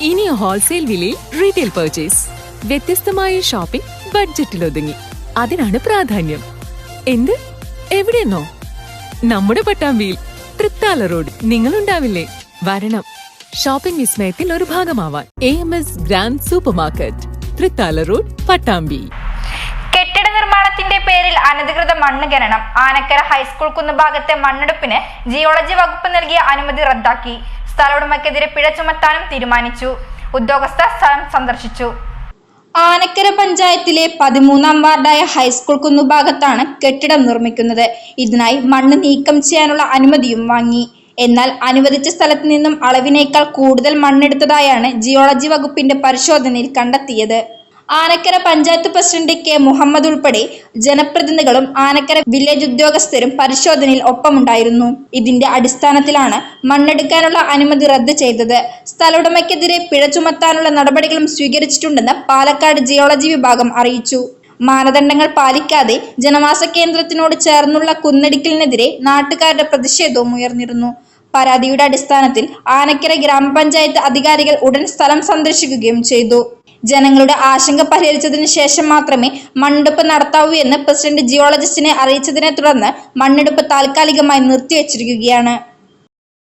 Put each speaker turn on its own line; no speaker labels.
ഇനി ഹോൾസെയിൽ വിലയിൽ retail purchase വ്യത്യസ്തമായ ഷോപ്പിംഗ് ബഡ്ജറ്റിൽ ഒതുങ്ങി. അതിനാണ് പ്രാധാന്യം. എന്ത്? എവിടെയെന്നോ നമ്മുടെ പട്ടാമ്പിയിൽ തൃത്താല റോഡ്. നിങ്ങളുണ്ടാവില്ലേ? വരണം. ഷോപ്പിംഗ് വിസ്മയത്തിൽ ഒരു ഭാഗമാവാൻ. A M S grand super market Thrithala road Pattambi.
കെട്ടിട നിർമ്മാണത്തിന്റെ പേരിൽ അനധികൃത മണ്ണ് ഖനനം. ആനക്കര ഹൈസ്കൂൾ കുന്നുഭാഗത്തെ മണ്ണെടുപ്പിന് ജിയോളജി വകുപ്പ് നൽകിയ അനുമതി റദ്ദാക്കി. സ്ഥല ഉടമയ്ക്കെതിരെ പിഴ ചുമത്താനും തീരുമാനിച്ചു. ഉദ്യോഗസ്ഥ സ്ഥലം സന്ദർശിച്ചു. ആനക്കര പഞ്ചായത്തിലെ പതിമൂന്നാം വാർഡായ ഹൈസ്കൂൾ കുന്നുഭാഗത്താണ് കെട്ടിടം നിർമ്മിക്കുന്നത്. ഇതിനായി മണ്ണ് നീക്കം ചെയ്യാനുള്ള അനുമതിയും വാങ്ങി. എന്നാൽ അനുവദിച്ച സ്ഥലത്ത് നിന്നും അളവിനേക്കാൾ കൂടുതൽ മണ്ണെടുത്തതായാണ് ജിയോളജി വകുപ്പിന്റെ പരിശോധനയിൽ കണ്ടെത്തിയത്. ആനക്കര പഞ്ചായത്ത് പ്രസിഡന്റ് കെ മുഹമ്മദ് ഉൾപ്പെടെ ജനപ്രതിനിധികളും ആനക്കര വില്ലേജ് ഉദ്യോഗസ്ഥരും പരിശോധനയിൽ ഒപ്പമുണ്ടായിരുന്നു. ഇതിന്റെ അടിസ്ഥാനത്തിലാണ് മണ്ണെടുക്കാനുള്ള അനുമതി റദ്ദ് ചെയ്തത്. സ്ഥലവുടമയ്ക്കെതിരെ പിഴ ചുമത്താനുള്ള നടപടികളും സ്വീകരിച്ചിട്ടുണ്ടെന്ന് പാലക്കാട് ജിയോളജി വിഭാഗം അറിയിച്ചു. മാനദണ്ഡങ്ങൾ പാലിക്കാതെ ജനവാസ കേന്ദ്രത്തിനോട് ചേർന്നുള്ള കുന്നടിക്കലിനെതിരെ നാട്ടുകാരുടെ പ്രതിഷേധവും ഉയർന്നിരുന്നു. പരാതിയുടെ അടിസ്ഥാനത്തിൽ ആനക്കര ഗ്രാമപഞ്ചായത്ത് അധികാരികൾ ഉടൻ സ്ഥലം സന്ദർശിക്കുകയും ചെയ്തു. ജനങ്ങളുടെ ആശങ്ക പരിഹരിച്ചതിന് ശേഷം മാത്രമേ മണ്ണെടുപ്പ് നടത്താവൂ എന്ന് പ്രസിഡന്റ് ജിയോളജിസ്റ്റിനെ അറിയിച്ചതിനെ തുടർന്ന് മണ്ണെടുപ്പ് താൽക്കാലികമായി നിർത്തിവച്ചിരിക്കുകയാണ്.